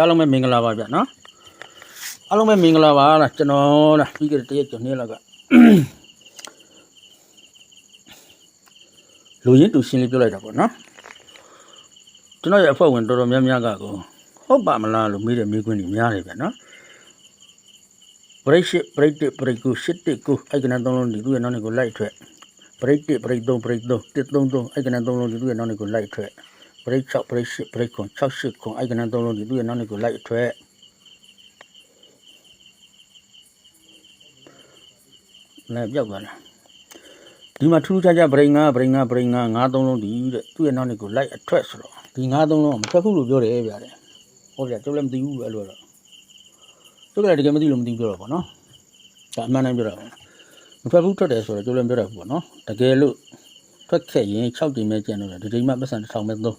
အားလုံးပဲမင်္ဂလာပါဗျနော်အားလုံးပဲမင်္ဂလာပါလားကျွန်တော်လားပြီးကြတဲ့တရက်ကျော်နေ့လောက်ကလူရင်းတူရှင်းလေးပြောလိုက်တာပေါ့နော်ကျွန်တော်ရဲ့အဖွဲ့ဝင်တော်တော်များများကကိုဟုတ်ပါမလားလို့မေးတဲ့မေးခွန်းတွေများတယ်ဗျနော်ဘရိတ်ရှိဘရိတ်တစ်ဘရိတ်ကိုရှစ်တစ်ကိုအဲ့ကနသုံးလုံးဒီသူ့ရဲ့နောက်နဲ့ကိုလိုက်ထွက်ဘရိတ်တစ်ဘရိတ်သုံးဘရိတ်သုံးတစ်သုံးသုံးအဲ့ကနသုံးလုံးဒီသူ့ရဲ့နောက်နဲ့ကိုလိုက်ထွက် ဘရိတ်6ဘရိတ်8ဘရိတ်ခွန်6 8ခွန်အဲ့ကနန်းသုံးလုံးဒီသူ့ရဲ့နောက်နဲ့ကိုလိုက်အထွက်လည်းပြောက်သွားလားဒီမှာထူးထူးခြားခြားဘရိတ်9ဘရိတ်9ဘရိတ်9 9သုံးလုံးဒီတဲ့သူ့ရဲ့နောက်နဲ့ကိုလိုက်အထွက်ဆိုတော့ဒီ9သုံးလုံးကမထွက်ဘူးလို့ပြောတယ်ဗျာတဲ့ဟုတ်ဗျာကျုပ်လည်းမသိဘူးအဲ့လိုတော့ကျုပ်လည်းတကယ်မသိလို့မသိပြောတော့ဗောနော်ဒါအမှန်တမ်းပြောတာဗောမထွက်ဘူးထွက်တယ်ဆိုတော့ကျုပ်လည်းပြောတာဗောနော်တကယ်လို့ထွက်ခဲ့ရင်6ကြိမ်ပဲကျန်တော့တယ်ဒီချိန်မှပတ်စံတစ်ထောင်ပဲသုံး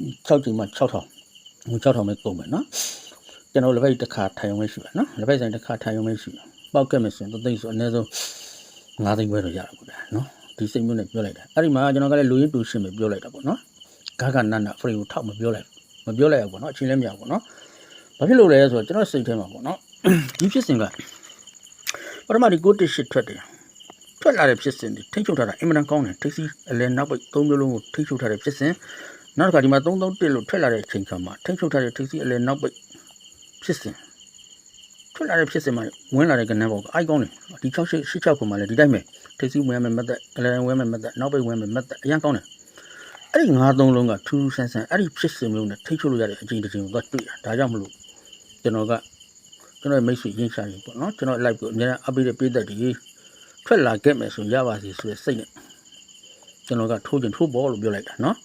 6ချိန်မှ6000ဟို6000ပဲကုန်မယ်နော်ကျွန်တော်လက်ပိုက်တစ်ခါထိုင်ရုံပဲရှိပါနော်လက်ပိုက်ဆိုင်တစ်ခါထိုင်ရုံပဲရှိပါပောက်ကက်မယ်ဆိုရင်သိဆိုအနည်းဆုံး9သိန်းပဲတော့ရတာပေါ့ဗျာနော်ဒီစိတ်မျိုးနဲ့ပြောလိုက်တာအဲ့ဒီမှာကျွန်တော်ကလည်းလူရင်းတူရှင်းပဲပြောလိုက်တာပေါ့နော်ဂါဂနန္ဒဖရီကိုထောက်မပြောလိုက်မပြောလိုက်ရဘူးပေါ့နော်အချင်းလည်းမရဘူးပေါ့နော်ဘာဖြစ်လို့လဲဆိုတော့ကျွန်တော်စိတ်ထဲမှာပေါ့နော်ဒီဖြစ်စဉ်ကပထမဒီကိုတစ်ရှစ်ထွက်တယ်ထွက်လာတဲ့ဖြစ်စဉ်ဒီထိတ်ချုပ်ထားတာအင်မတန်ကောင်းတယ်ထိတ်စီအလဲနောက်ပိတ်၃မျိုးလုံးကိုထိတ်ချုပ်ထားတဲ့ဖြစ်စဉ် နောက်တစ်ခါဒီမှာ331လို့ထွက်လာတဲ့အချိန်ခါမှာထိတ်ချုပ်ထားတဲ့ထိပ်စီအလဲနောက်ပိတ်ဖြစ်စဉ်ထွက်လာတဲ့ဖြစ်စဉ်မှာဝင်လာတဲ့ကဏ္ဍဘောကအိုက်ကောင်းတယ်ဒီ68 86ခုမှလည်းဒီတိုင်းပဲထိပ်စီဝင်မဲ့မသက်အလဲဝင်မဲ့မသက်နောက်ပိတ်ဝင်မဲ့မသက်အရင်ကောင်းတယ်အဲ့ဒီ9သုံးလုံးကထူးထူးဆန်းဆန်းအဲ့ဒီဖြစ်စဉ်မျိုးနဲ့ထိတ်ချုပ်လို့ရတဲ့အချိန်တစ်ချိန်ကိုသွားတွေ့တာဒါကြောင့်မလို့ကျွန်တော်ကကျွန်တော်ရဲ့မိတ်ဆွေရင်းရှာရေးပေါ့နော်ကျွန်တော် live ကိုအများအားပေးတဲ့ပေးသက်ဒီထွက်လာခဲ့မယ်ဆိုရင်ရပါစီဆိုတဲ့စိတ်နဲ့ကျွန်တော်ကထိုးချင်ထိုးပေါ်လို့ပြောလိုက်တာနော်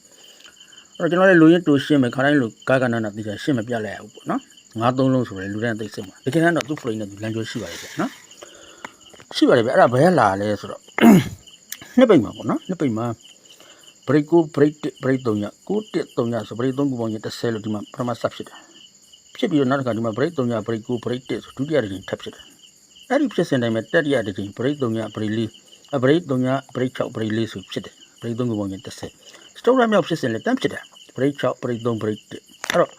အဲ့တော့ကျွန်တော်လည်းလူရင်းတူရှင်းမယ်ခါတိုင်းလူကာကနာနာသိချာရှင်းမပြလိုက်ရဘူးပေါ့နော်ငါးသုံးလုံးဆိုရယ်လူတိုင်းသိစိတ်မှာတကယ်တမ်းတော့သူ့ frame နဲ့သူလမ်းကျော်ရှိပါတယ်ဗျနော်ရှိပါတယ်ဗျအဲ့ဒါဘယ်လာလဲဆိုတော့နှစ်ပိတ်မှာပေါ့နော်နှစ်ပိတ်မှာ break ကို break 1 break 3ညကို1 3ညဆို break 3ခုပေါင်းရင်30လို့ဒီမှာပထမဆက်ဖြစ်တယ်ဖြစ်ပြီးတော့နောက်တစ်ခါဒီမှာ break 3ည break ကို break 1ဆိုဒုတိယတစ်ချိန်ထပ်ဖြစ်တယ်အဲ့ဒီဖြစ်စဉ်တိုင်းမှာတတိယတစ်ချိန် break 3ည break 4 break 3ည break 6 break 4ဆိုဖြစ်တယ် break 3ခုပေါင်းရင်30စ တုတ်ရမြောက်ဖြစ်စဉ်လည်းတန်းဖြစ်တယ် break 6 break 3 break 1အဲ့တော့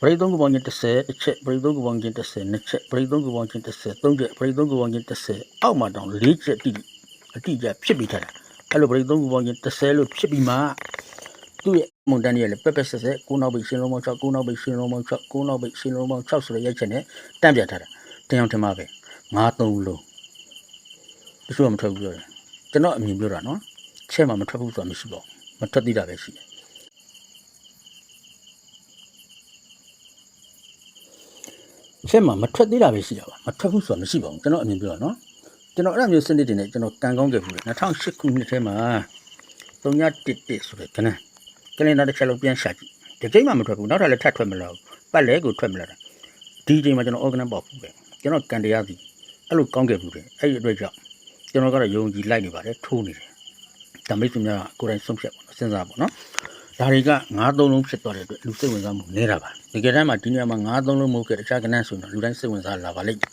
break 3ခုပေါင်းချင်း30တစ်ချက် break 3ခုပေါင်းချင်း30နှစ်ချက် break 3ခုပေါင်းချင်း30သုံးချက် break 3ခုပေါင်းချင်း30အောက်မှာတောင်၄ချက်တိအတိအကျဖြစ်ပြီးထားတာအဲ့လို break 3ခုပေါင်းချင်း30လို့ဖြစ်ပြီးမှသူ့ရဲ့မွန်တန်ကြီးလည်းပက်ပက်ဆက်ဆက်ကိုနောက်ပိတ်ရှင်းလုံးပေါင်း6ကိုနောက်ပိတ်ရှင်းလုံးပေါင်း6ကိုနောက်ပိတ်ရှင်းလုံးပေါင်း6ဆိုတဲ့ရိုက်ချက်နဲ့တန့်ပြထားတာတင်အောင်ထင်ပါပဲ9 3လုံးတချို့ကမထွက်ဘူးပြောတယ်ကျွန်တော်အမြင်ပြောတာနော်ချက်မှမထွက်ဘူးဆိုတာမရှိပါဘူး မထွက်သေးတာပဲရှိတယ်ချက်မှမထွက်သေးတာပဲရှိတာပါမထွက်ဘူးဆိုတာမရှိပါဘူးကျွန်တော်အမြင်ပြောတာနော်ကျွန်တော်အဲ့လိုမျိုးစနစ်တွေနဲ့ကျွန်တော်ကန်ကောင်းခဲ့ဘူးလေ2008ခုနှစ်ထဲမှာ311ဆိုတဲ့ကနန်းကလင်ဒါတစ်ချက်လုံးပြန်ရှာကြည့်ဒီချိန်မှမထွက်ဘူးနောက်ထပ်လည်းထပ်ထွက်မလာဘူးပတ်လဲကိုထွက်မလာတာဒီချိန်မှာကျွန်တော် organ ပေါက်ဘူးပဲကျွန်တော်ကန်တရားစီအဲ့လိုကောင်းခဲ့ဘူးလေအဲ့ဒီအတွက်ကြောင့်ကျွန်တော်ကတော့ယုံကြည်လိုက်နေပါတယ်ထိုးနေတယ် ဒါမိတ်ဆွေများကိုယ်တိုင်ဆုံးဖြတ်ပါနော်စဉ်းစားပါနော်ဒါတွေက9သုံးလုံးဖြစ်သွားတဲ့အတွက်လူစိတ်ဝင်စားမှုနည်းတာပါတကယ်တမ်းမှာဒီနေရာမှာ9သုံးလုံးမဟုတ်ခဲ့တခြားကဏ္ဍဆိုရင်တော့လူတိုင်းစိတ်ဝင်စားလာပါလိမ့်မယ်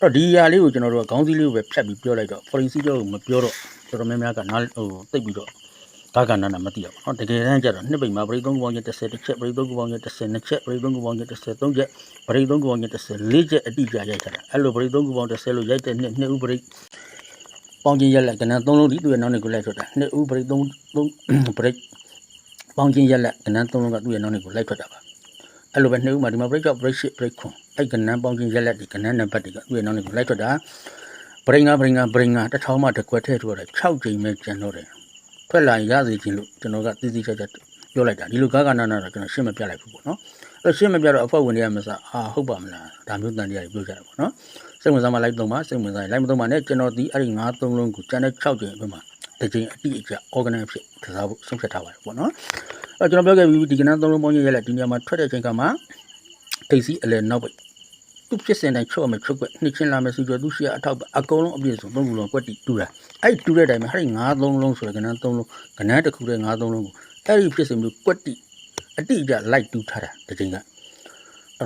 အဲ့တော့ဒီຢာလေးကိုကျွန်တော်တို့ကခေါင်းစည်းလေးကိုပဲဖြတ်ပြီးပြောလိုက်တော့ forensic ကြောကိုမပြောတော့တော်တော်များများကနားဟိုသိပ်ပြီးတော့ဒါကဏ္ဍနဲ့မသိရပါဘူးနော်တကယ်တမ်းကျတော့နှစ်ပိတ်မှာပရိသုံးကောင်ချင်း30တစ်ချက်ပရိသုံးကောင်ချင်း32ချက်ပရိသုံးကောင်ချင်း33ချက်ပရိသုံးကောင်ချင်း34ချက်အတိအကျရိုက်ထားတာအဲ့လိုပရိသုံးကောင်30လို့ရိုက်တဲ့နှစ်နှစ်ဥပရိ ပေါင်းချင်းရက်လက်ကနန်းသုံးလုံးဒီသူ့ရဲ့နောက်နဲ့ကိုလိုက်ထွက်တာနှစ်ဦးပရိတ်သုံးသုံးပရိတ်ပေါင်းချင်းရက်လက်ကနန်းသုံးလုံးကသူ့ရဲ့နောက်နဲ့ကိုလိုက်ထွက်တာပါအဲ့လိုပဲနှစ်ဦးမှာဒီမှာပရိတ်ကပရိတ်ရှိပရိတ်ခွန်အဲ့ကနန်းပေါင်းချင်းရက်လက်ဒီကနန်းနံပါတ်တွေကသူ့ရဲ့နောက်နဲ့ကိုလိုက်ထွက်တာပရိတ်ငါပရိတ်ငါပရိတ်ငါတစ်ထောင်မှတစ်ခွက်ထဲထွက်တာ6ချိန်ပဲကျန်တော့တယ်ထွက်လာရင်ရစေခြင်းလို့ကျွန်တော်ကသိသိချာချာပြောလိုက်တာဒီလိုကာကနာနာတော့ကျွန်တော်ရှင်းမပြလိုက်ဘူးပေါ့နော်အဲ့ရှင်းမပြတော့အဖွဲ့ဝင်တွေကမစားအာဟုတ်ပါမလားဒါမျိုးတန်တရားတွေပြောကြတာပေါ့နော် စိတ်ဝင်စားမှလိုက်သုံးပါစိတ်ဝင်စားရင်လိုက်မသုံးပါနဲ့ကျွန်တော်ဒီအဲ့ဒီ9သုံးလုံးကိုကျန်တဲ့6ကြိမ်အတွင်းမှာတစ်ကြိမ်အတိအကျ organize ဖြစ်ကစားဖို့ဆုံးဖြတ်ထားပါတယ်ပေါ့နော်အဲ့ကျွန်တော်ပြောခဲ့ပြီးဒီကနေ့သုံးလုံးပေါင်းရရက်လက်ဒီနေရာမှာထွက်တဲ့အချိန်ကမှတိတ်စီအလဲနောက်ပိတ်သူဖြစ်စင်တိုင်းချော့မယ်ချုပ်ွက်နှစ်ချင်းလာမယ်စီကျော်သူရှိရအထောက်အကုန်လုံးအပြည့်စုံသုံးခုလုံးကွက်တီတူတာအဲ့တူတဲ့အတိုင်းမှာအဲ့ဒီ9သုံးလုံးဆိုတဲ့ကနေ့သုံးလုံးကနေ့တစ်ခုတည်း9သုံးလုံးကိုအဲ့ဒီဖြစ်စင်မျိုးကွက်တီအတိအကျလိုက်တူထားတာတစ်ချိန်ကအဲ့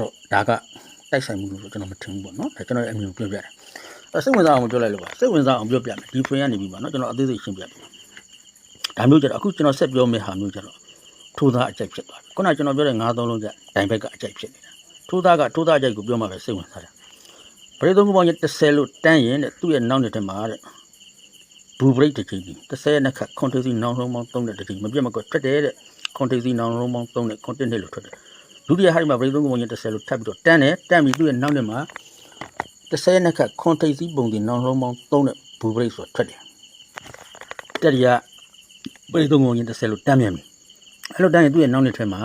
တော့ဒါက တိုက်ဆိုင်မှုလို့ကျွန်တော်မထင်ဘူးပေါ့နော်ဒါကျွန်တော်ရဲ့အမြင်ကိုပြောပြတယ်အဲစိတ်ဝင်စားအောင်ပြောလိုက်လို့ပါစိတ်ဝင်စားအောင်ပြောပြမယ်ဒီ frame ကနေပြီးပါနော်ကျွန်တော်အသေးစိတ်ရှင်းပြပြဒါမျိုးကြတော့အခုကျွန်တော်ဆက်ပြောမယ့်ဟာမျိုးကြတော့ထိုးသားအကြိုက်ဖြစ်သွားပြီခုနကကျွန်တော်ပြောတဲ့ငါးသုံးလုံးကျဒိုင်ဘက်ကအကြိုက်ဖြစ်နေတာထိုးသားကထိုးသားအကြိုက်ကိုပြောမှပဲစိတ်ဝင်စားတယ်ပရိသုံးခုပေါင်းရင်30လို့တန်းရင်တဲ့သူ့ရဲ့နောက်နှစ်ထက်မှာတဲ့ဘူဘရိတ်တစ်ချိန်ကြီး30ရဲ့နှစ်ခတ်ကွန်တေစီနောင်လုံးပေါင်း3တဲ့တစ်ချိန်မပြတ်မကွက်ထွက်တယ်တဲ့ကွန်တေစီနောင်လုံးပေါင်း3တဲ့ကွန်တက်နှစ်လို့ထွက်တယ် ဒုတိယဟာဒီမှာပရိသုံးခုပေါင်းရင်30လို့ထပ်ပြီးတော့တန်းတယ်တန်းပြီးသူ့ရဲ့နောက်နှစ်မှာ30ရဲ့နှစ်ခတ်ကွန်တေစီပုံဒီနောင်လုံးပေါင်း3တဲ့ဘူဘရိတ်ဆိုထွက်တယ်တတိယပရိသုံးခုပေါင်းရင်30လို့တန်းမြန်ပြီအဲ့လိုတိုင်းရင်သူ့ရဲ့နောက်နှစ်ထဲမှာ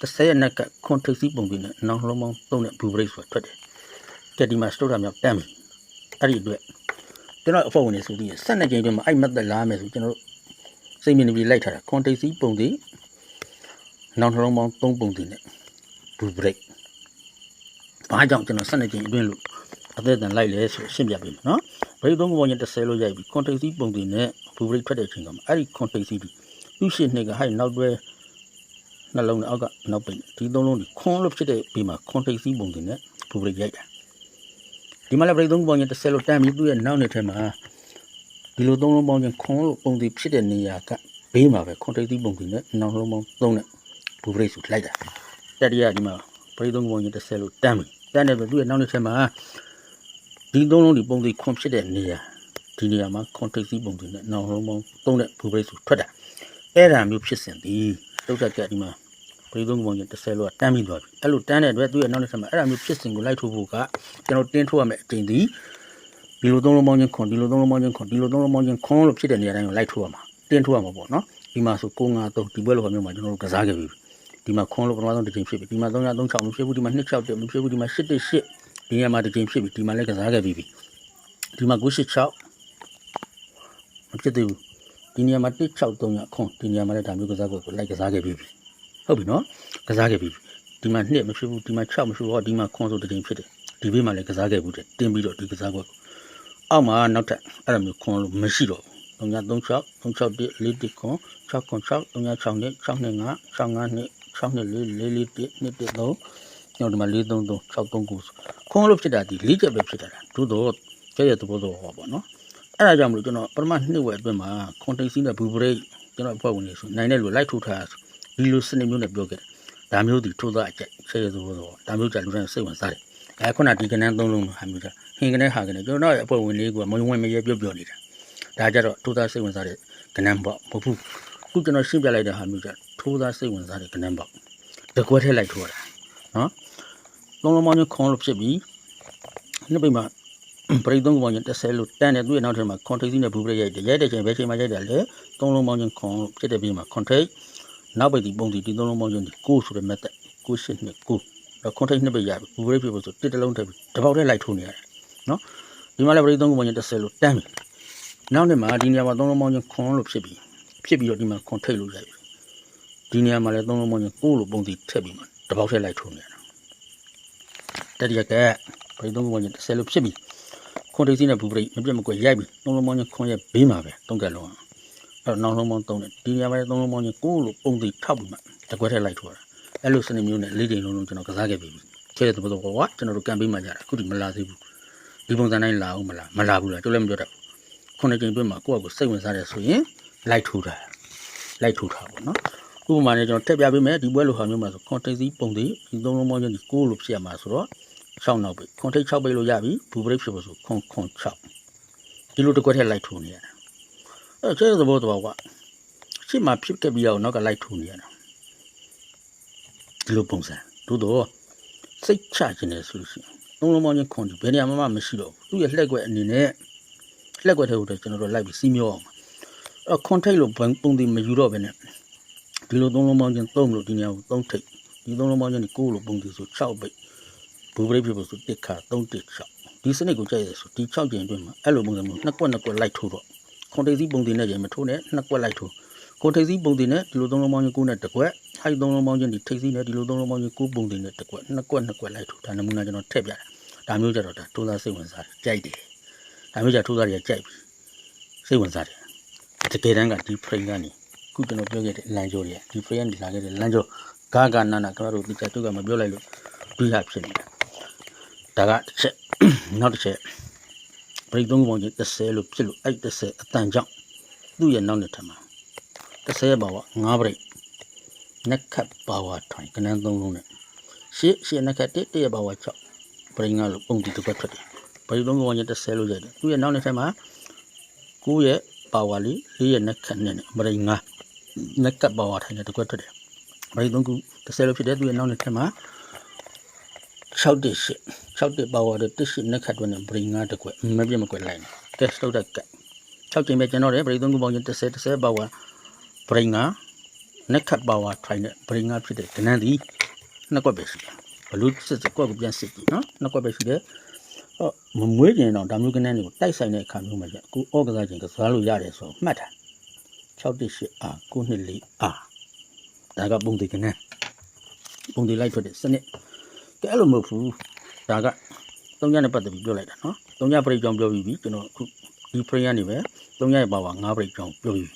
30ရက်နက်ကခွန်ထိပ်စီးပုံပြီးနဲ့နောက်လုံးပေါင်း3နဲ့ဘူဘရိတ်ဆိုတာထွက်တယ်။ကက်ဒီမှာစတိုတာမြောက်တမ်းပြီ။အဲ့ဒီအတွက်ကျွန်တော်အဖွဲ့ဝင်တွေဆိုပြီး12ကြိမ်အတွင်းမှာအဲ့မက်သက်လာမယ်ဆိုကျွန်တော်တို့စိတ်မြင်နေပြီးလိုက်ထားတာခွန်ထိပ်စီးပုံပြီး နောက်လုံးပေါင်း3ပုံပြီးနဲ့ဘူဘရိတ်။ဘာကြောင့်ကျွန်တော်12ကြိမ်အတွင်းလို့အသက်အတန်လိုက်လဲဆိုရှင်းပြပေးမယ်နော်။ဘရိတ်သုံးခုပေါင်းရင်30လို့ရိုက်ပြီးခွန်ထိပ်စီးပုံပြီးနဲ့ဘူဘရိတ်ထွက်တဲ့အချိန်ကမှအဲ့ဒီခွန်ထိပ်စီးပြီးသူ့ရှင်းနှစ်ကဟိုက်နောက်တွဲနှလုံးနဲ့အောက်ကနောက်ပိတ်ဒီသုံးလုံးဒီခွန်းလို့ဖြစ်တဲ့ဘေးမှာခွန်ထိပ်စီးပုံတင်နဲ့ဘူပရိတ်ရိုက်တာဒီမှာလည်းပရိတ်သုံးပေါင်းရင်30လို့တမ်းပြီးသူ့ရဲ့နောက်နှစ်ထဲမှာဒီလိုသုံးလုံးပေါင်းရင်ခွန်းလို့ပုံတင်ဖြစ်တဲ့နေရာကဘေးမှာပဲခွန်ထိပ်စီးပုံတင်နဲ့နောက်လုံးပေါင်း3နဲ့ ဘူပရိတ်ဆိုလိုက်တာတတိယဒီမှာပရိတ်သုံးပေါင်းရင်30လို့တမ်းပြီးတမ်းတယ်ပဲသူ့ရဲ့နောက်နှစ်ထဲမှာဒီသုံးလုံးဒီပုံတင်ခွန်ဖြစ်တဲ့နေရာဒီနေရာမှာခွန်ထိပ်စီးပုံတင်နဲ့နောက်လုံးပေါင်း3နဲ့ဘူပရိတ်ဆိုထွက်တာအဲ့ဒါမျိုးဖြစ်စဉ်ဒီတုတ်တက်ကဒီမှာပရိသုံးပုံချင်း30လောကတန်းပြီးသွားပြီအဲ့လိုတန်းတဲ့အတွက်သူ့ရဲ့နောက်တစ်ဆက်မှာအဲ့ဒါမျိုးဖြစ်စဉ်ကိုလိုက်ထုတ်ဖို့ကကျွန်တော်တင်းထုတ်ရမယ့်အချိန်ဒီဒီလိုသုံးလုံးပေါင်းချင်းခွန်ဒီလိုသုံးလုံးပေါင်းချင်းခွန်ဒီလိုသုံးလုံးပေါင်းချင်းခွန်လို့ဖြစ်တဲ့နေရာတိုင်းကိုလိုက်ထုတ်ရမှာတင်းထုတ်ရမှာပေါ့နော်ဒီမှာဆို9 5 3ဒီဘက်လိုမျိုးမှာကျွန်တော်တို့ကစားခဲ့ပြီ ဒီမှာခွန်းလို့ပထမဆုံးတစ်ချိန်ဖြစ်ပြီဒီမှာ336မဖြစ်ဘူးဒီမှာ261မဖြစ်ဘူးဒီမှာ118ဒီနေရာမှာတစ်ချိန်ဖြစ်ပြီဒီမှာလည်းကစားခဲ့ပြီးပြီဒီမှာ986မဖြစ်သေးဘူးဒီနေရာမှာ163ရခွန်းဒီနေရာမှာလည်းဒါမျိုးကစားကိုလိုက်ကစားခဲ့ပြီးပြီဟုတ်ပြီနော်ကစားခဲ့ပြီးပြီဒီမှာ2မဖြစ်ဘူးဒီမှာ6မဖြစ်ဘူးဟောဒီမှာခွန်းဆိုတစ်ချိန်ဖြစ်တယ်ဒီဘေးမှာလည်းကစားခဲ့ဘူးတဲ့တင်းပြီးတော့ဒီကစားကိုအောက်မှာနောက်ထပ်အဲ့လိုမျိုးခွန်းလို့မရှိတော့ဘူး336 361 410 696 366 625 652 6244 113နောက်ဒီမှာ433 639ခုံးလို့ဖြစ်တာဒီ၄ချက်ပဲဖြစ်တာသို့တော့ကျရဲ့သဘောတော်ဟောပေါ့နော်အဲ့ဒါကြောင့်မလို့ကျွန်တော်ပထမနှစ်ဝက်အတွင်းမှာ content scene နဲ့ blue break ကျွန်တော်အဖွဲ့ဝင်နေဆိုနိုင်တဲ့လူလိုက်ထုတ်ထားဒီလိုစနစ်မျိုးနဲ့ပြောခဲ့တယ်ဒါမျိုးဒီထိုးသားအကျက်ဆဲရသဘောတော်ဒါမျိုးကြလူတိုင်းစိတ်ဝင်စားတယ်အဲခုနဒီကနန်းသုံးလုံးဟာမျိုးကြဟင်ကနဲ့ဟာကနဲ့ကျွန်တော်ရဲ့အဖွဲ့ဝင်လေးကမဝင်မရပြောပြောနေတာဒါကြတော့ထိုးသားစိတ်ဝင်စားတဲ့ကနန်းပေါ့မဟုတ်ဘူးခုကျွန်တော်ရှင်းပြလိုက်တဲ့ဟာမျိုးကြ ထိုးသားစိတ်ဝင်စားတဲ့ကနန်းပေါ့တကွက်ထဲလိုက်ထိုးတာနော်သုံးလုံးမောင်းချင်းခွန်လို့ဖြစ်ပြီးနှစ်ပိတ်မှာပရိသုံးကောင်ချင်း30လို့တန်းတယ်သူ့ရဲ့နောက်ထပ်မှာ context နဲ့ဘူးပရိရိုက်တယ်ရိုက်တဲ့ချိန်ဘယ်ချိန်မှာရိုက်တယ်လဲသုံးလုံးပေါင်းချင်းခွန်လို့ဖြစ်တဲ့ပြီးမှာ context နောက်ပိတ်ဒီပုံဒီဒီသုံးလုံးပေါင်းချင်းဒီကိုဆိုတဲ့ method ကိုရှစ်နှစ်ကိုတော့ context နှစ်ပိတ်ရပြီဘူးပရိဖြစ်ဖို့ဆိုတစ်တလုံးထည့်ပြီးတစ်ပေါက်တည်းလိုက်ထိုးနေရတယ်နော်ဒီမှာလည်းပရိသုံးကောင်ချင်း30လို့တန်းပြီနောက်နေ့မှာဒီနေရာမှာသုံးလုံးပေါင်းချင်းခွန်လို့ဖြစ်ပြီးဖြစ်ပြီးတော့ဒီမှာ context လို့ရိုက်ပြီ ဒီနေရာမှာလည်းသုံးလုံးပေါင်းချင်းကိုလို့ပုံဒီထည့်ပြီးမှတစ်ပေါက်တည်းလိုက်ထိုးနေရတယ်တတိယကပရိသုံးကောင်ချင်း30လို့ဖြစ်ပြီးခွန်တိတ်စီနဲ့ဘူပရိတ်မပြတ်မကွက်ရိုက်ပြီးသုံးလုံးပေါင်းချင်းခွန်ရဲ့ဘေးမှာပဲတုံးကက်လုံးအဲ့တော့နောက်လုံးပေါင်းသုံးတယ်ဒီနေရာမှာသုံးလုံးပေါင်းချင်းကိုယ်လိုပုံသိထောက်ပြီးမှတကွက်ထဲလိုက်ထိုးတာအဲ့လိုစနစ်မျိုးနဲ့လေးတိမ်လုံးလုံးကျွန်တော်ကစားခဲ့ပြီချဲတဲ့သဘောတော့ကွာကျွန်တော်တို့ကံပေးမှကြတာအခုဒီမလာသေးဘူးဒီပုံစံတိုင်းလာအောင်မလားမလာဘူးလားကျွန်တော်လည်းမပြောတတ်ဘူးခုနှစ်ကြိမ်ပြည့်မှာကိုယ့်အကိုစိတ်ဝင်စားတယ်ဆိုရင်လိုက်ထိုးတာလိုက်ထိုးတာပေါ့နော် ဥပမာနဲ့ကျွန်တော်ထည့်ပြပေးမယ်ဒီပွဲလိုဟာမျိုးမှာဆိုခွန်တိတ်စီပုံသိဒီသုံးလုံးပေါင်းချင်းဒီကိုယ်လိုဖြစ်ရမှာဆိုတော့6နောက်ပိတ်ခွန်ထိတ်6ပိတ်လို့ရပြီဘူပရိတ်ဖြစ်ဖို့ဆိုခွန်ခွန်6ဒီလိုတစ်ခွက်ထက်လိုက်ထိုးနေရတာအဲကျဲသဘောတော့ကွာရှေ့မှာဖြစ်ခဲ့ပြီးတော့နောက်ကလိုက်ထိုးနေရတာဒီလိုပုံစံတို့တော့စိတ်ချခြင်းနဲ့ဆိုလို့ရှိရင်သုံးလုံးပေါင်းချင်းခွန်ဒီဘယ်နေရာမှမရှိတော့ဘူးသူ့ရဲ့လှက်ွက်အနေနဲ့လှက်ွက်ထဲကိုတော့ကျွန်တော်တို့လိုက်ပြီးစီးမျောအောင်အဲခွန်ထိတ်လို့ပုံဒီမယူတော့ဘဲနဲ့ ဒီလိုသုံးလုံးပေါင်းချင်းသုံးလို့ဒီနေရာကိုသုံးထိတ်ဒီသုံးလုံးပေါင်းချင်းဒီ9လို့ပုံဒီဆို6ပိတ်ဘူပရိဖြစ်ဖို့ဆိုတစ်ခါ316ဒီစနစ်ကိုကြိုက်ရဆိုဒီ6ကျင်အတွင်းမှာအဲ့လိုပုံစံမျိုးနှစ်ကွက်နှစ်ကွက်လိုက်ထိုးတော့ခွန်တိတ်စီပုံတင်နဲ့ကြင်မထိုးနဲ့နှစ်ကွက်လိုက်ထိုးခွန်တိတ်စီပုံတင်နဲ့ဒီလိုသုံးလုံးပေါင်းချင်းကိုနဲ့တစ်ကွက်ဟိုက်သုံးလုံးပေါင်းချင်းဒီထိတ်စီနဲ့ဒီလိုသုံးလုံးပေါင်းချင်းကိုပုံတင်နဲ့တစ်ကွက်နှစ်ကွက်နှစ်ကွက်လိုက်ထိုးဒါနမူနာကျွန်တော်ထည့်ပြတယ်ဒါမျိုးကြတော့ဒါထိုးသားစိတ်ဝင်စားတယ်ကြိုက်တယ်ဒါမျိုးကြထိုးသားတွေကကြိုက်ပြီစိတ်ဝင်စားတယ်တကယ်တမ်းကဒီ frame ကနေ ခုကျွန်တော်ပြောခဲ့တဲ့လမ်းကြောတွေကဒီ frame ကနေလာခဲ့တဲ့လမ်းကြောဂါဂါနာနာကျွန်တော်တို့ဒီချက်တုကမပြောလိုက်လို့ဒီဟာဖြစ်နေတာဒါကတစ်ချက်နောက်တစ်ချက်ဘရိတ်သုံးပုံကြီး30လို့ဖြစ်လို့အဲ့30အတန်ကြောင့်သူ့ရဲ့နောက်နှစ်ထပ်မှာ30ပါဝ9ဘရိတ်နက်ခတ်ပါဝါထိုင်ကနန်းသုံးလုံးနဲ့ရှေ့ရှေ့နက်ခတ်တစ်တစ်ရပါဝါ6ပရိငါလို့ပုံတီတစ်ခွက်ထွက်တယ်ပရိသုံးကဝညတစ်ဆဲလို့ရတယ်သူရဲ့နောက်တစ်ထပ်မှာ9ရဲ့ပါဝါလေး4ရဲ့နက်ခတ်နဲ့ပရိငါ နက်ကတ်ပါဝါထိုင်တဲ့တစ်ခွက်ထွက်တယ်ပရိသုံးခုတစ်ဆဲလို့ဖြစ်တယ်သူရဲ့နောက်တစ်ထပ်မှာ6တစ်ရှစ်6တစ်ပါဝါတဲ့တစ်ရှစ်နက်ခတ်တွေနဲ့ပရိငါတစ်ခွက်မပြတ်မကွက်လိုက်နဲ့တက်စတော့တက်က6ချိန်ပဲကျွန်တော်တယ်ပရိသုံးခုပေါင်းရင်30 30ပါဝါပရိငါနက်ခတ်ပါဝါထိုင်တဲ့ပရိငါဖြစ်တဲ့ကနန်းသည်နှစ်ကွက်ပဲရှိတယ်ဘလူးစစ်စစ်ကွက်ကိုပြန်စစ်ကြည့်နော်နှစ်ကွက်ပဲရှိတယ်ဟောမမွေးကျင်တော့ဒါမျိုးကနန်းတွေကိုတိုက်ဆိုင်တဲ့အခါမျိုးမှာကျအခုဩကစားခြင်းကစားလို့ရတယ်ဆိုမှတ်တာ 618အာ924အာဒါကပုံသေးကနန်းပုံသေးလိုက်ထွက်တဲ့စနစ်ကဲအဲ့လိုမဟုတ်ဘူးဒါကသုံးညနဲ့ပတ်သက်ပြီးပြောလိုက်တာနော်သုံးညပရိကြောင်ပြောပြီးပြီကျွန်တော်အခုဒီပရိယနေပဲသုံးညရဲ့ပါဝါ၅ပရိကြောင်ပြောပြီးပြီ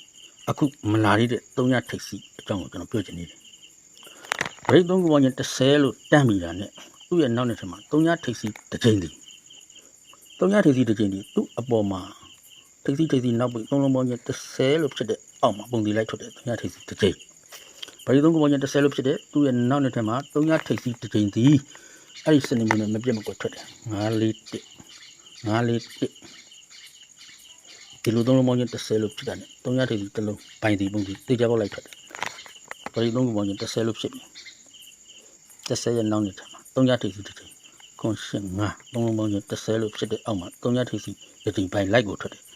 အခုမလာရတဲ့3ညထိပ်စီအကြောင်းကိုကျွန်တော်ပြောချင်နေတယ်။ဘရိတ်3ခုပေါင်းရင်30လို့တန်းမိတာနဲ့သူ့ရဲ့နောက်နှစ်ထပ်မှာ3ညထိပ်စီတစ်ချိန်တည်း3ညထိပ်စီတစ်ချိန်တည်းသူ့အပေါ်မှာ ထိပ်စီထိပ်စီနောက်ပြီး3လုံးပေါင်းရင်30လို့ဖြစ်တဲ့အောက်မှာပုံတီလိုက်ထွက်တဲ့3ညထိပ်စီတစ်ချိန်ဘရိတ်3ခုပေါင်းရင်30လို့ဖြစ်တဲ့သူ့ရဲ့နောက်နှစ်ထပ်မှာ3ညထိပ်စီတစ်ချိန်တည်းအဲ့ဒီစနေမျိုးနဲ့မပြတ်မကွက်ထွက်တယ်9 4 1 9 4 1ဒီလိုသုံးလုံးပေါင်းချင်း30လို့ဖြစ်တာနဲ့3ရထိပ်စီတစ်လုံးဘိုင်ဒီပုံစီတေချာပေါက်လိုက်ထွက်တယ်။ပရိသုံးခုပေါင်းချင်း30လို့ဖြစ်ပြီ။30ရဲ့နောက်နေ့ထပ်မှာ3ရထိပ်စီတစ်ချိန်ခွန်ရှင်9သုံးလုံးပေါင်းချင်း30လို့ဖြစ်တဲ့အောက်မှာ3ရထိပ်စီတစ်ချိန်ဘိုင်လိုက်ကိုထွက်တယ်။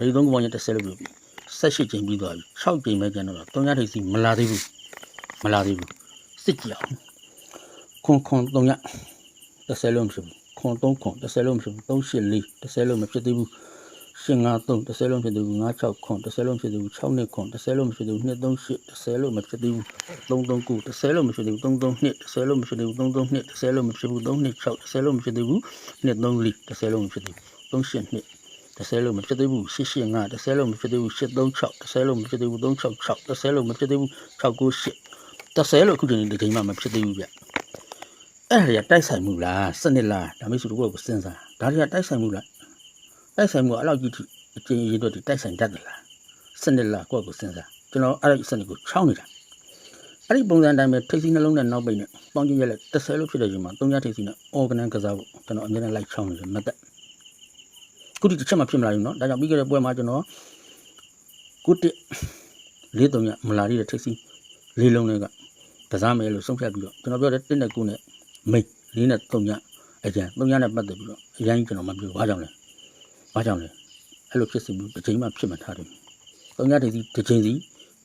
ပရိသုံးခုပေါင်းချင်း30လို့ဖြစ်ပြီ။18ချိန်ပြီးသွားပြီ။6ချိန်ပဲကျန်တော့3ရထိပ်စီမလာသေးဘူး။မလာသေးဘူး။စစ်ကြည့်အောင်။ခွန်ခွန်3ရ30လို့မဖြစ်ဘူး။ခွန်3ခွန်30လို့မဖြစ်ဘူး။384 30လို့မဖြစ်သေးဘူး။ရှင်53တစ်ဆယ်လုံးဖြစ်သူ96ခွန်တစ်ဆယ်လုံးဖြစ်သူ6နှစ်ခွန်တစ်ဆယ်လုံးဖြစ်သူ238တစ်ဆယ်လုံးမဖြစ်သေးဘူး339တစ်ဆယ်လုံးမဖြစ်သေးဘူး332တစ်ဆယ်လုံးမဖြစ်သေးဘူး332တစ်ဆယ်လုံးမဖြစ်ဘူး326တစ်ဆယ်လုံးမဖြစ်သေးဘူး234တစ်ဆယ်လုံးမဖြစ်သေးဘူး382 တစ်ဆယ်လုံးမဖြစ်သေးဘူး885တစ်ဆယ်လုံးမဖြစ်သေးဘူး836တစ်ဆယ်လုံးမဖြစ်သေးဘူး366တစ်ဆယ်လုံးမဖြစ်သေးဘူး698တစ်ဆယ်လုံးအခုတည်းဒီချိန်မှမဖြစ်သေးဘူးဗျအဲ့ဒါတွေကတိုက်ဆိုင်မှုလားစနစ်လားဒါမျိုးဆိုတော့ကိုစဉ်းစားဒါတွေကတိုက်ဆိုင်မှုလားတိုက်ဆိုင်မှုအဲ့လောက်ကြီးထိအကျဉ်းရေးတော့ဒီတိုက်ဆိုင်တတ်တယ်လားစနစ်လားကိုယ့်ကိုစဉ်းစားကျွန်တော်အဲ့ဒီစနစ်ကိုချောင်းနေတာအဲ့ဒီပုံစံတိုင်းပဲထိပ်စီးနှလုံးနဲ့နောက်ပိတ်နဲ့ပေါင်းကျင်ရက်လက်30လို့ဖြစ်တဲ့ချိန်မှာ3ညထိပ်စီးနဲ့ organ ကစားဖို့ကျွန်တော်အများနဲ့လိုက်ချောင်းနေတယ်မတ်တက် ခုဒီတစ်ချက်မှဖြစ်မလာဘူးเนาะဒါကြောင့်ပြီးခဲ့တဲ့ပွဲမှာကျွန်တော်ကုတစ်လေး3ညမလာရတဲ့ထိပ်စီးလေးလုံးတွေကကစားမယ်လို့ဆုံးဖြတ်ပြီးတော့ကျွန်တော်ပြောတဲ့1နဲ့9နဲ့မိတ်လေးနဲ့3ညအကျန်3ညနဲ့ပတ်သက်ပြီးတော့အရင်ကျွန်တော်မပြောဘာကြောင့်လဲ။ဘာကြောင့်လဲ။အဲ့လိုဖြစ်စီမှုတစ်ချိန်မှဖြစ်မှထားတယ်။သုံးညဒေစီတစ်ချိန်စီ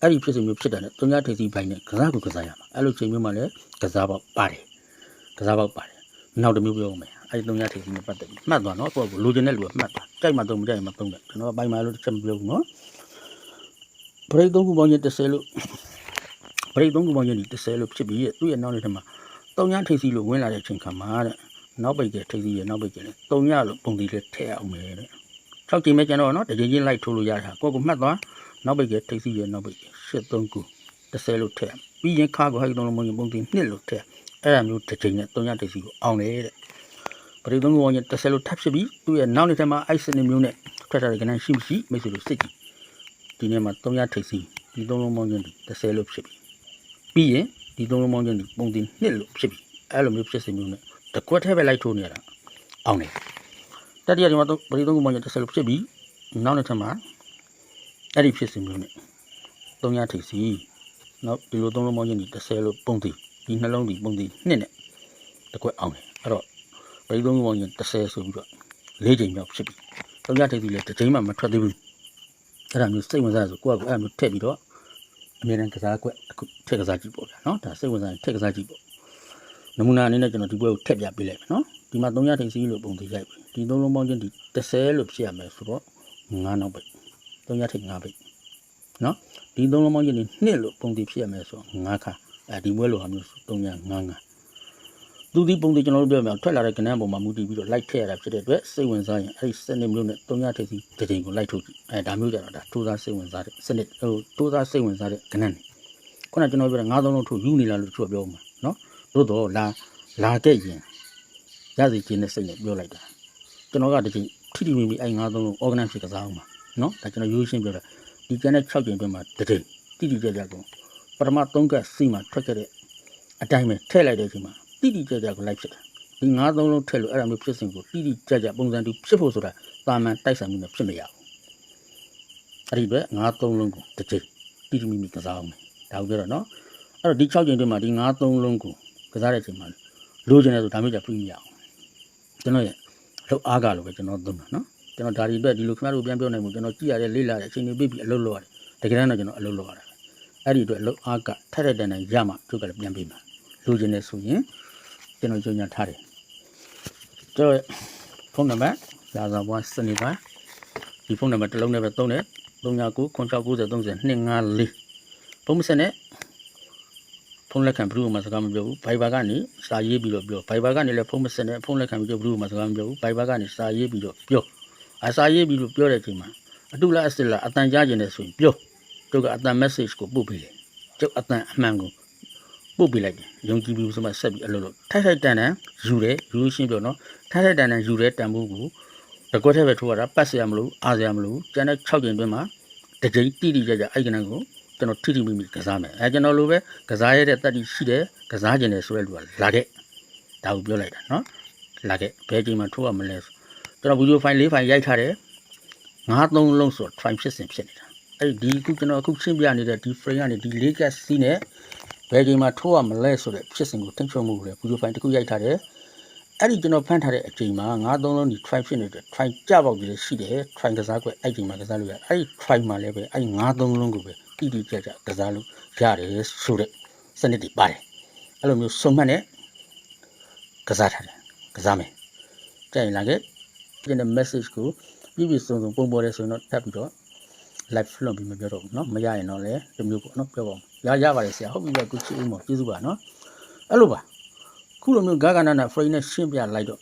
အဲ့ဒီဖြစ်စီမှုဖြစ်တယ်နဲ့သုံးညဒေစီဘိုင်းနဲ့ကစားကိုကစားရမှာ။အဲ့လိုချိန်မျိုးမှလည်းကစားပေါက်ပါတယ်။ကစားပေါက်ပါတယ်။နောက်တစ်မျိုးပြောမယ်။ အဲ့ဒီသုံးညဒေစီနဲ့ပတ်သက်ပြီးမှတ်သွားနော်။ကိုယ့်ကိုလိုချင်တဲ့လူကမှတ်သွား။ကြိုက်မှသုံးမကြိုက်မှသုံးတယ်။ကျွန်တော်ဘိုင်းမှလို့တစ်ချက်မပြောဘူးနော်။ဘရိတ်သုံးခုပေါင်းချင်း30လို့ဘရိတ်သုံးခုပေါင်းချင်းဒီ30လို့ဖြစ်ပြီးရဲ့သူ့ရဲ့နောက်နေ့ထမှာသုံးညထိပ်စီလို့ဝင်လာတဲ့ချိန်ခါမှာတဲ့နောက်ပိတ်ကျထိပ်စီရဲ့နောက်ပိတ်ကျလဲသုံးညလို့ပုံတီလေးထည့်အောင်မယ်တဲ့6ချိန်ပဲကျန်တော့နော်တကြိမ်ချင်းလိုက်ထိုးလို့ရတာကိုကိုမှတ်သွားနောက်ပိတ်ကျထိပ်စီရဲ့နောက်ပိတ်ကျ73ခု30လို့ထည့်ပြီးရင်ခါကိုဟိုက်သုံးလုံးမင်းပုံတီ2လို့ထည့်အဲ့ဒါမျိုးတစ်ချိန်နဲ့သုံးညထိပ်စီကိုအောင်လေတဲ့ ပရိသုံးခုပေါင်း30လို့ထပ်ဖြစ်ပြီးသူ့ရဲ့နောက်နေ့ထဲမှာအိုက်စနမျိုးနဲ့ထွက်ထားတဲ့ကဏ္ဍရှိမရှိမိတ်ဆွေတို့စစ်ကြည့်ဒီနေ့မှာ3ညထိပ်စီဒီသုံးလုံးပေါင်းချင်း30လို့ဖြစ်ပြီးပြီးရင်ဒီသုံးလုံးပေါင်းချင်းပုံတီ2လို့ဖြစ်ပြီးအဲ့လိုမျိုးဖြစ်စမျိုးနဲ့တကွက်ထဲပဲလိုက်ထိုးနေရတာအောင်တယ်တတိယဒီမှာတော့ပရိသုံးခုမှည30လို့ဖြစ်ပြီးနောက်တစ်ထပ်မှာအဲ့ဒီဖြစ်စဉ်မျိုးနဲ့သုံးရထိပ်စီနောက်ဒီလိုသုံးလုံးပေါင်းချင်းဒီ30လို့ပုံတည်ဒီနှလုံးဒီပုံတည်နှစ်နဲ့တကွက်အောင်တယ်အဲ့တော့ ပရိသုံးခုမှည30ဆိုပြီးတော့၄ချိန်မြောက်ဖြစ်ပြီးသုံးရထိပ်စီလည်းတစ်ချိန်မှမထွက်သေးဘူးအဲ့ဒါမျိုးစိတ်ဝင်စားဆိုကိုယ့်ကအဲ့ဒါမျိုးထည့်ပြီးတော့အမြဲတမ်းကစားကွက်အခုထည့်ကစားကြည့်ပေါ့ဗျာနော်ဒါစိတ်ဝင်စားရင်ထည့်ကစားကြည့်ပေါ့နမူနာအနေနဲ့ကျွန်တော်ဒီဘက်ကိုထည့်ပြပေးလိုက်မယ်နော်ဒီမှာ300ထိပ်စီးလို့ပုံသေးလိုက်ပြီဒီသုံးလုံးပေါင်းချင်းဒီ30လို့ဖြစ်ရမယ်ဆိုတော့9နောက်ပိတ်300ထိပ်9ပိတ်နော်ဒီသုံးလုံးပေါင်းချင်းဒီ2လို့ပုံသေးဖြစ်ရမယ်ဆိုတော့9ခါအဲဒီဘွဲလိုဟာမျိုး300 9 9 သူဒီပုံသေးကျွန်တော်တို့ပြောမယ်ထွက်လာတဲ့ကဏ္ဍပုံမှာမူတည်ပြီးတော့လိုက်ထည့်ရတာဖြစ်တဲ့အတွက်စိတ်ဝင်စားရင်အဲဒီစနစ်မျိုးနဲ့300ထိပ်စီးတစ်ချိန်ကိုလိုက်ထုတ်ကြည့်အဲဒါမျိုးကြတော့ဒါတိုးသားစိတ်ဝင်စားတဲ့စနစ်ဟိုတိုးသားစိတ်ဝင်စားတဲ့ကဏ္ဍနေခုနကျွန်တော်ပြောတဲ့9သုံးလုံးထုတ်ယူနေလားလို့သူကပြောမှာနော်သို့တော့လာလာခဲ့ရင်ရစီချင်းတဲ့စိတ်နဲ့ပြောလိုက်တာကျွန်တော်ကတချိန်ထိထိမိမိအဲ့ငါးသုံးလုံး organize ဖြစ်ကစားအောင်ပါနော်ဒါကျွန်တော်ရိုးရှင်းပြောတာဒီကျန်တဲ့6ချိန်အတွင်းမှာတချိန်တိတိကျကျကုန်ပထမ၃ကစီမှာထွက်ခဲ့တဲ့အတိုင်းပဲထည့်လိုက်တဲ့အချိန်မှာ တိတိကျကျကိုလိုက်ဖြစ်တာဒီငါးသုံးလုံးထည့်လို့အဲ့ဒါမျိုးဖြစ်စဉ်ကိုတိတိကျကျပုံစံတူဖြစ်ဖို့ဆိုတာတာမန်တိုက်ဆိုင်မှုနဲ့ဖြစ်မရဘူးအဲ့ဒီအတွက်ငါးသုံးလုံးကိုတစ်ချိန်တိတိမိမိကစားအောင်မယ်ဒါကိုပြောတော့နော်အဲ့တော့ဒီ6ချိန်တွင်းမှာဒီငါးသုံးလုံးကိုကစားတဲ့အချိန်မှာလိုချင်တယ်ဆိုဒါမျိုးကြပြမရအောင်ကျွန်တော်ရဲ့အလုပ်အားကလို့ပဲကျွန်တော်သုံးတာနော်ကျွန်တော်ဒါဒီအတွက်ဒီလိုခင်ဗျားတို့ပြန်ပြောနိုင်မှုကျွန်တော်ကြည့်ရတဲ့လေးလာတဲ့အချိန်တွေပြပြီးအလုပ်လုပ်ရတယ်တကယ်တမ်းတော့ကျွန်တော်အလုပ်လုပ်ရတယ်အဲ့ဒီအတွက်အလုပ်အားကထက်ထက်တန်တန်ရမှသူကလည်းပြန်ပေးမှာလိုချင်တယ်ဆိုရင် ကျွန်တော်ကြုံညာထားတယ်ကျွန်တော်ဖုန်းနံပါတ်လာဆောင်ပွားစနေပါဒီဖုန်းနံပါတ်တစ်လုံးနဲ့ပဲသုံးတယ်39 9690 30 254ဖုန်းမဆက်နဲ့ဖုန်းလက်ခံဘယ်သူမှစကားမပြောဘူး Viber ကနေစာရေးပြီးတော့ပြော Viber ကနေလည်းဖုန်းမဆက်နဲ့ဖုန်းလက်ခံပြီးတော့ဘယ်သူမှစကားမပြောဘူး Viber ကနေစာရေးပြီးတော့ပြောအစာရေးပြီးလို့ပြောတဲ့အချိန်မှာအတူလားအစ်စ်လားအတန်ကြားကျင်တယ်ဆိုရင်ပြောကျုပ်ကအတန် message ကိုပို့ပေးတယ်ကျုပ်အတန်အမှန်ကို ပို့ပေးလိုက်တယ်ယုံကြည်ပြီးဆိုမှဆက်ပြီးအလုပ်လုပ်ထိုက်ထိုက်တန်တန်ယူတယ်ယူလို့ရှင်းပြောနော်ထိုက်ထိုက်တန်တန်ယူတဲ့တန်ဖိုးကိုတကွက်ထဲပဲထိုးရတာပတ်စရာမလိုအားစရာမလိုကျန်တဲ့6ကျင်တွင်းမှာတစ်ကြိမ်တိတိကျကျအဲ့ဒီကနန်းကိုကျွန်တော်ထိထိမိမိကစားမယ်အဲကျွန်တော်လိုပဲကစားရတဲ့တက်တိရှိတယ်ကစားကျင်တယ်ဆိုတဲ့လူကလာခဲ့ဒါကိုပြောလိုက်တာနော်လာခဲ့ဘယ်ချိန်မှထိုးရမလဲဆိုကျွန်တော်ဗီဒီယိုဖိုင်၄ဖိုင်ရိုက်ထားတယ်ငါးသုံးလုံးဆိုတော့ try ဖြစ်စဉ်ဖြစ်နေတာအဲ့ဒီအခုကျွန်တော်အခုရှင်းပြနေတဲ့ဒီ frame ကနေဒီ၄ကတ်စီးနဲ့ ဘယ်ချိန်မှထိုးရမလဲဆိုတဲ့ဖြစ်စဉ်ကိုတင်ချုံမှုလေဗီဒီယိုဖိုင်တစ်ခုရိုက်ထားတယ်အဲ့ဒီကျွန်တော်ဖန်ထားတဲ့အချိန်မှာငါးသုံးလုံးဒီ try ဖြစ်နေတဲ့ try ကြပေါက်ကြီးရှိတယ် try ကစားကွက်အဲ့ဒီမှာကစားလို့ရတယ်အဲ့ဒီ try မှာလည်းပဲအဲ့ဒီငါးသုံးလုံးကိုပဲတိတိကျကျကစားလို့ရတယ်ဆိုတဲ့စနစ်တွေပါတယ်အဲ့လိုမျိုးစုံမှတ်နဲ့ကစားထားတယ်ကစားမယ်ကြိုင်လာခဲ့ဒီနေ့ message ကိုပြည့်ပြည့်စုံစုံပုံပေါ်တယ်ဆိုရင်တော့ထပ်ပြီးတော့ live လွှင့်ပြီးမပြောတော့ဘူးเนาะမရရင်တော့လည်းဒီမျိုးပေါ့เนาะပြောပါဦးရရပါတယ်ဆရာဟုတ်ပြီကခုချစ်ဦးမော်ကျေးဇူးပါเนาะအဲ့လိုပါခုလိုမျိုးဂါဂနာနာ frame နဲ့ရှင်းပြလိုက်တော့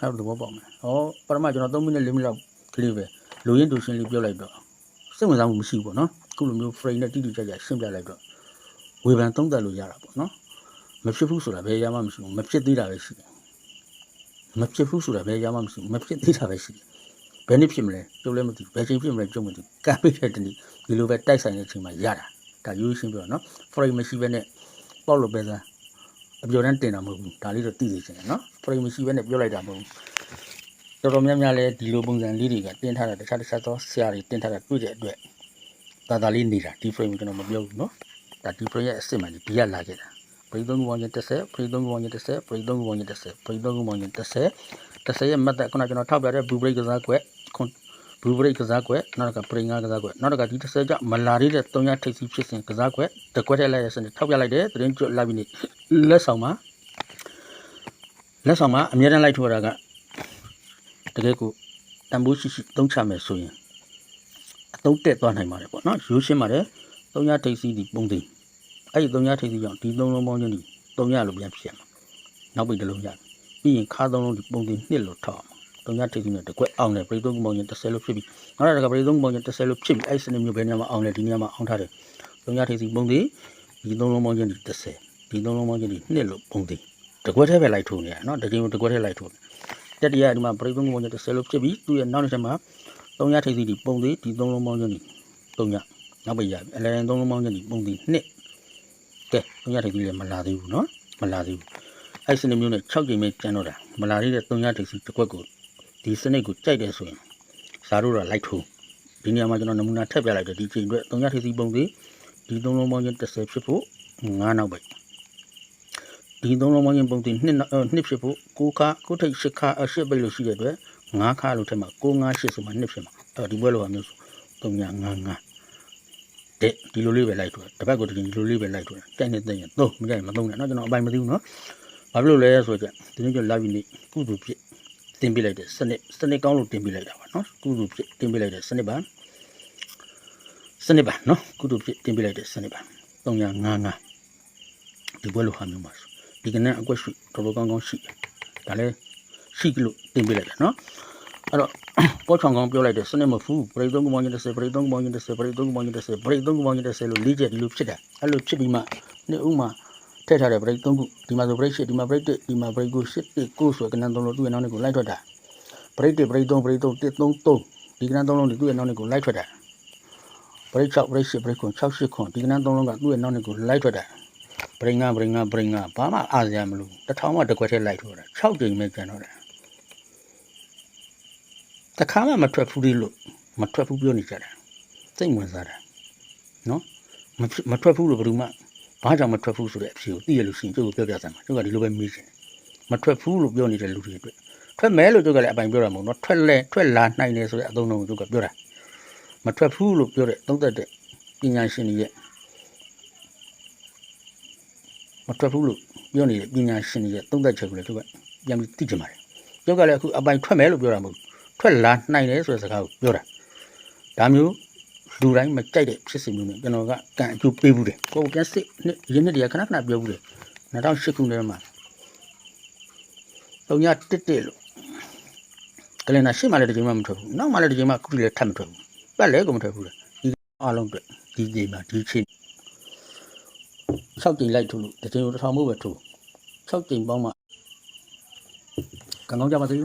အဲ့လိုသဘောပေါက်မယ်ဟောပထမကျွန်တော်3မိနစ်4မိနစ်လောက်ကလေးပဲလူရင်းတူရှင်းလေးပြောလိုက်တော့စိတ်ဝင်စားမှုမရှိဘူးပေါ့เนาะခုလိုမျိုး frame နဲ့တိတိကျကျရှင်းပြလိုက်တော့ဝေဖန်သုံးသပ်လို့ရတာပေါ့เนาะမဖြစ်ဘူးဆိုတာဘယ်ရမှမရှိဘူးမဖြစ်သေးတာပဲရှိတယ်မဖြစ်ဘူးဆိုတာဘယ်ရမှမရှိဘူးမဖြစ်သေးတာပဲရှိတယ် ဘယ်နည်းဖြစ်မလဲကျုပ်လည်းမသိဘူးဘယ်ချိန်ဖြစ်မလဲကျုပ်မသိဘူးကံပိတ်တဲ့တနည်းဒီလိုပဲတိုက်ဆိုင်တဲ့အချိန်မှာရတာဒါရိုးရှင်းပြောနော် frame မရှိဘဲနဲ့ပေါ့လို့ပဲသားအပြော်တန်းတင်တာမဟုတ်ဘူးဒါလေးတော့သိသိချင်တယ်နော် frame မရှိဘဲနဲ့ပြောလိုက်တာမဟုတ်ဘူးတော်တော်များများလည်းဒီလိုပုံစံလေးတွေကတင်ထားတာတခြားတခြားသောဆရာတွေတင်ထားတာတွေ့တဲ့အတွက်ဒါသာလေးနေတာဒီ frame ကိုကျွန်တော်မပြောဘူးနော်ဒါဒီ frame ရဲ့အစ်စ်မှန်ဒီကလာခဲ့တာပရိသုံးခုပေါင်းချင်း30ပရိသုံးခုပေါင်းချင်း30ပရိသုံးခုပေါင်းချင်း30ပရိသုံးခုပေါင်းချင်း30တစ်ဆယ်ရဲ့မတ်တက်ခုနကျွန်တော်ထောက်ပြတဲ့ဘူဘရိတ်ကစားကွက် ခွန်ဘူဘရိတ်ကစားကွက်နောက်ကပရိငါကစားကွက်နောက်တစ်ခါဒီတစ်ဆယ်ကျမလာရတဲ့၃ရထိပ်စီးဖြစ်စဉ်ကစားကွက်တကွက်ထဲလိုက်ရစနေထောက်ပြလိုက်တဲ့သတင်းကျွတ်လာပြီးနေလက်ဆောင်မှာလက်ဆောင်မှာအများတန်းလိုက်ထိုးတာကတကယ်ကိုတန်ဖိုးရှိရှိသုံးချမယ်ဆိုရင်အသုံးတက်သွားနိုင်ပါတယ်ပေါ့နော်ရိုးရှင်းပါတယ်၃ရထိပ်စီးဒီပုံသိအဲ့ဒီ၃ရထိပ်စီးကြောင့်ဒီ၃လုံးပေါင်းချင်းဒီ၃ရလို့ပြန်ဖြစ်ရမှာနောက်ပိတ်တစ်လုံးရတယ်ပြီးရင်ခါသုံးလုံးဒီပုံတင်နှစ်လို့ထောက်အောင် တုံညထိပ်ကြီးနဲ့တကွက်အောင်တယ်ပရိသုံးကုမောင်ရင်30လို့ဖြစ်ပြီးနောက်တစ်ခါပရိသုံးကုမောင်ရင်30လို့ဖြစ်ပြီးအဲ့စနစ်မျိုးဘယ်နေရာမှာအောင်လဲဒီနေရာမှာအောင်ထားတယ်တုံညထိပ်ကြီးပုံတင်ဒီသုံးလုံးပေါင်းချင်းဒီ30ဒီသုံးလုံးပေါင်းချင်းဒီနှစ်လို့ပုံတင်တကွက်ထဲပဲလိုက်ထိုးနေရနော်တကယ်တကွက်ထဲလိုက်ထိုးတတိယဒီမှာပရိသုံးကုမောင်ရင်30လို့ဖြစ်ပြီးသူ့ရဲ့နောက်တစ်ချက်မှာတုံညထိပ်ကြီးဒီပုံတင်ဒီသုံးလုံးပေါင်းချင်းဒီတုံညနောက်ပိတ်ရပြီအလဲသုံးလုံးပေါင်းချင်းဒီပုံတင်နှစ်ကဲတုံညထိပ်ကြီးလည်းမလာသေးဘူးနော်မလာသေးဘူးအဲ့စနစ်မျိုးနဲ့6ကြိမ်ပဲကျန်တော့တာမလာသေးတဲ့3ရထိပ်စီတစ်ခွက်ကို ဒီစနစ်ကိုကြိုက်တယ်ဆိုရင်စားလို့တော့လိုက်ထိုးဒီနေရာမှာကျွန်တော်နမူနာထည့်ပြလိုက်တယ်ဒီချိန်အတွက်3ရထိပ်စီပုံစီဒီ3လုံးပေါင်းချင်း30ဖြစ်ဖို့9နောက်ပဲဒီ3လုံးပေါင်းချင်းပုံစီ2နှစ်ဖြစ်ဖို့9ခါ9ထိပ်10ခါ10ပဲလို့ရှိတဲ့အတွက်9ခါလို့ထက်မှာ9 9 8ဆိုမှ2ဖြစ်မှာအဲ့တော့ဒီဘွဲလိုဟာမျိုးဆို3ည9 9တဲ့ဒီလိုလေးပဲလိုက်ထွယ်တစ်ပတ်ကိုဒီလိုလေးပဲလိုက်ထွယ်တိုက်နေတဲ့ရင်သုံးမကြိုက်မသုံးနဲ့เนาะကျွန်တော်အပိုင်မသိဘူးเนาะဘာဖြစ်လို့လဲဆိုတော့ဒီနေ့ကျလာပြီးနေကုသိုလ်ဖြစ် တင်ပြလိုက်တဲ့စနစ်စနစ်ကောင်းလို့တင်ပြလိုက်တာပါနော်ကုသိုလ်ဖြစ်တင်ပြလိုက်တဲ့စနစ်ပါစနစ်ပါနော်ကုသိုလ်ဖြစ်တင်ပြလိုက်တဲ့စနစ်ပါ355ဒီဘွဲလိုဟာမျိုးပါဒီကနေ့အကွက်ရှိတော်တော်ကောင်းကောင်းရှိတယ်ဒါလည်းရှိလို့တင်ပြလိုက်တာနော်အဲ့တော့ပေါ်ချောင်ကောင်းပြောလိုက်တဲ့စနစ်မဖူးပရိသုံးကုမောင်းချင်း30ပရိသုံးကုမောင်းချင်း30ပရိသုံးကုမောင်းချင်း30ပရိသုံးကုမောင်းချင်း30လို့လေးချက်ဒီလိုဖြစ်တာအဲ့လိုဖြစ်ပြီးမှနေ့ဥမှာ ထည့်ထားတဲ့ break ၃ခုဒီမှာဆို break ၈ဒီမှာ break 1ဒီမှာ break 9 8 9ဆိုကဏ္ဍ၃လုံးသူ့ရဲ့နောက်နဲ့ကိုလိုက်ထွက်တာ break 1 break 3 break 3 1 3 3ဒီကဏ္ဍ၃လုံးဒီသူ့ရဲ့နောက်နဲ့ကိုလိုက်ထွက်တာပရိတ်6ပရိတ်10ပရိတ်9 6 8ခွန်ဒီကနန်းသုံးလုံးကသူ့ရဲ့နောက်နှစ်ကိုလိုက်ထွက်တာပရိငါပရိငါပရိငါဘာမှအားစရာမလိုတစ်ထောင်မှတစ်ခွက်ထဲလိုက်ထွက်တာ6ကြိမ်ပဲကျန်တော့တယ်တခါမှမထွက်ဘူးလေလို့မထွက်ဘူးပြောနေကြတာစိတ်ဝင်စားတာနော်မဖြစ်မထွက်ဘူးလို့ဘယ်သူမှ ဘာကြောင့်မထွက်ဘူးဆိုတဲ့အဖြေကိုသိရလို့ရှိရင်ကျုပ်ကိုပြောပြစမ်းပါကျုပ်ကဒီလိုပဲမေးချင်တယ်မထွက်ဘူးလို့ပြောနေတဲ့လူတွေအတွက်ထွက်မဲလို့ကျုပ်ကလည်းအပိုင်ပြောတာမဟုတ်နော်ထွက်လဲထွက်လာနိုင်တယ်ဆိုတဲ့အသုံးအနှုန်းကိုကျုပ်ကပြောတာမထွက်ဘူးလို့ပြောတဲ့သုံးသက်တဲ့ပညာရှင်တွေရဲ့မထွက်ဘူးလို့ပြောနေတဲ့ပညာရှင်တွေရဲ့သုံးသက်ချက်ကိုလည်းသူကပြန်ပြီးသိကြပါတယ်။ပြောကလည်းအခုအပိုင်ထွက်မယ်လို့ပြောတာမဟုတ်ဘူးထွက်လာနိုင်တယ်ဆိုတဲ့စကားကိုပြောတာဒါမျိုး လူတိုင်းမကြိုက်တဲ့ဖြစ်စဉ်မျိုးနဲ့ကျွန်တော်ကကံအကျိုးပေးဘူးတယ်။ကိုယ်ပြန်စစ်နှစ်ရင်းနှစ်တည်းခဏခဏပြောဘူးတယ်2008ခုနှစ်မှာတုံညတစ်တစ်လို့ကလင်နာရှေ့မှာလည်းတစ်ချိန်မှမထွက်ဘူးနောက်မှလည်းတစ်ချိန်မှခုတည်းလည်းထပ်မထွက်ဘူးပတ်လဲကုန်မထွက်ဘူးလေဒီအားလုံးအတွက်ဒီဒီမှာဒီချိန်6ကြိမ်လိုက်ထိုးလို့တစ်ချိန်ကိုတစ်ထောင်မို့ပဲထိုး6ကြိမ်ပေါင်းမှကံကောင်းကြပါစေ